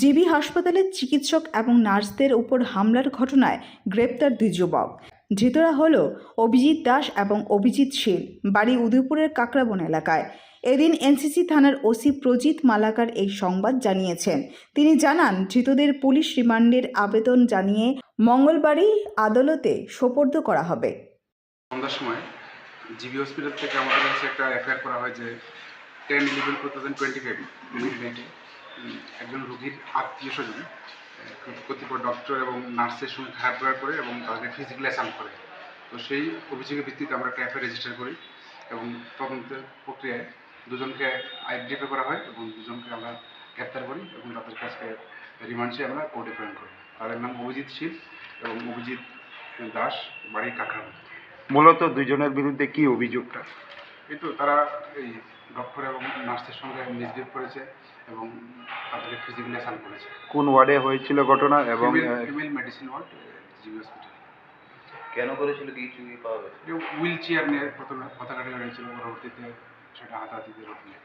GB হাসপাতালের চিকিৎসক এবং নার্সদের উপর হামলার ঘটনায় গ্রেপ্তার দুই যুবক ধৃতরা হল অভিজিৎ দাস এবং অভিজিৎ শীল বাড়ি উদয়পুরের কাকরাবন এলাকায় এদিন এনসিসি থানার ওসি প্রজিত মালাকার এই সংবাদ জানিয়েছেন তিনি জানান ধৃতদের পুলিশ রিমান্ডের আবেদন জানিয়ে মঙ্গলবারই আদালতে সোপর্দ করা হবে সন্ধ্যার সময় জিবি হসপিটাল থেকে আমাদের কাছে একটা এফআইআর করা হয় যে ten eleven two thousand twenty five একজন রোগীর আত্মীয় স্বজন কতিপয় ডক্টর এবং নার্সের সঙ্গে খারাপ ব্যবহার করে এবং তাদেরকে ফিজিক্যালি অ্যাসাল্ট করে তো সেই অভিযোগের ভিত্তিতে আমরা ক্যাফে রেজিস্টার করি এবং তদন্ত প্রক্রিয়ায় দুজনকে আইডেন্টিফাই করা হয় এবং দুজনকে আমরা গ্রেপ্তার করি এবং তাদের কাছকে চেয়ে আমরা কোর্টে প্রেরণ করি তাদের নাম অভিজিৎ শীল এবং অভিজিৎ দাস বাড়ি কাকরাম মূলত দুজনের বিরুদ্ধে কি অভিযোগটা কিন্তু তারা এই ডক্টর এবং নার্সের সঙ্গে মিসবিহেভ করেছে এবং তাদেরকে ফিজিক্যালি অ্যাসাল্ট করেছে কোন ওয়ার্ডে হয়েছিল ঘটনা এবং female medicine ward GB hospital কেন করেছিল কি চুরি পাওয়া গেছে হুইল চেয়ার নিয়ে প্রথমে পতাকাটা হয়েছিল পরবর্তীতে সেটা হাতাহাতিতে রটলে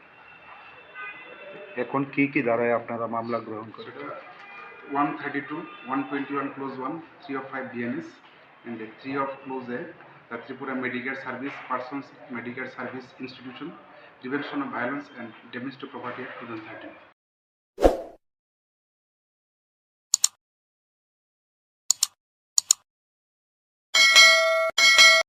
এখন কি কি ধারায় আপনারা মামলা গ্রহণ করেছেন one thirty two one twenty one close one three of five BNS and three of close A the Tripura Medicare Service Persons Medicare Service Institution, Prevention of Violence and Damage to Property Act 2013.